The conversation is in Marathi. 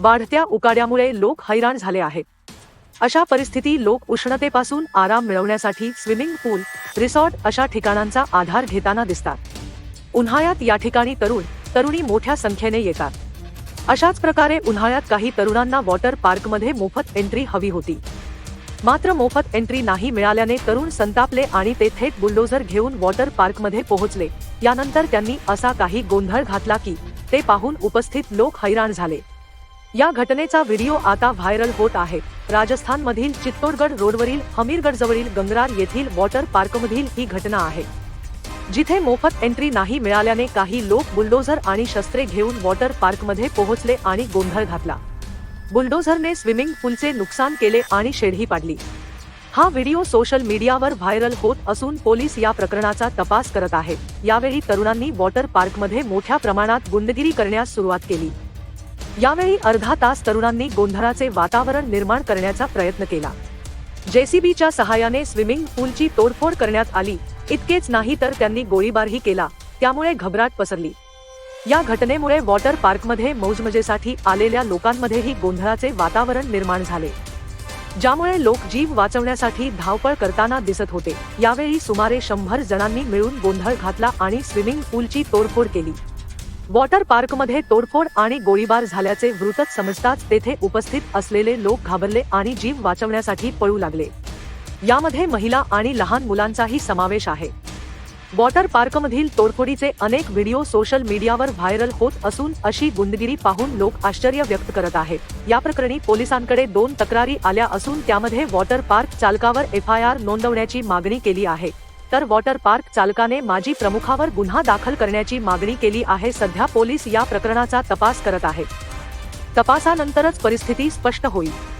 वाढत्या उकाड्यामुळे लोक हैराण झाले आहेत. अशा परिस्थिती लोक उष्णतेपासून आराम मिळवण्यासाठी स्विमिंग पूल रिसॉर्ट अशा ठिकाणांचा आधार घेताना दिसतात. उन्हाळ्यात या ठिकाणी तरुण तरुणी मोठ्या संख्येने येतात. अशाच प्रकारे उन्हाळ्यात काही तरुणांना वॉटर पार्कमध्ये मोफत एंट्री हवी होती. मात्र मोफत एंट्री नाही मिळाल्याने तरुण संतापले आणि ते थेट बुलडोझर घेऊन वॉटर पार्कमध्ये पोहोचले. यानंतर त्यांनी असा काही गोंधळ घातला की ते पाहून उपस्थित लोक हैराण झाले. या घटनेचा व्हिडिओ आता व्हायरल होत आहे. राजस्थानमधील चित्तोडगड रोडवरील हमीरगडजवळील गंगरार येथील वॉटर पार्कमधील ही घटना आहे. जिथे मोफत एंट्री नाही मिळाल्याने काही लोक बुलडोझर आणि शस्त्रे घेऊन वॉटर पार्कमध्ये पोहोचले आणि गोंधळ घातला. बुलडोझरने स्विमिंग पूलचे नुकसान केले आणि शेढी पाडली. हा व्हिडिओ सोशल मीडियावर व्हायरल होत असून पोलीस या प्रकरणाचा तपास करत आहेत. यावेळी तरुणांनी वॉटर पार्कमध्ये मोठ्या प्रमाणात गुंडगिरी करण्यास सुरुवात केली. यावेळी अर्धा तास तरुणांनी गोंधळाचे वातावरण निर्माण करण्याचा प्रयत्न केला. जेसीबीच्या सहाय्याने स्विमिंग पूलची तोडफोड करण्यात आली. इतकेच नाही तर त्यांनी गोळीबारही केला त्यामुळे घबराट पसरली. या घटनेमुळे वॉटर पार्कमध्ये मौजमजेसाठी आलेल्या लोकांमध्येही गोंधळाचे वातावरण निर्माण झाले. ज्यामुळे लोक जीव वाचवण्यासाठी धावपळ करताना दिसत होते. यावेळी सुमारे शंभर जणांनी मिळून गोंधळ घातला आणि स्विमिंग पूलची तोडफोड केली. वॉटर पार्कमध्ये तोडफोड आणि गोळीबार झाल्याचे वृत्त समजताच तेथे उपस्थित असलेले लोक घाबरले आणि जीव वाचवण्यासाठी पळू लागले. यामध्ये महिला आणि लहान मुलांचाही समावेश आहे. वॉटर पार्कमधील तोडफोडीचे अनेक व्हिडिओ सोशल मीडियावर व्हायरल होत असून अशी गुंडगिरी पाहून लोक आश्चर्य व्यक्त करत आहेत. या प्रकरणी पोलिसांकडे दोन तक्रारी आल्या असून त्यामध्ये वॉटर पार्क चालकावर एफ आय आर नोंदवण्याची मागणी केली आहे. तर वॉटर पार्क चालकाने माजी प्रमुखावर गुन्हा दाखल करण्याची मागणी केली आहे. सध्या पोलीस या प्रकरणाचा तपास करत आहेत. तपासानंतरच परिस्थिती स्पष्ट होईल.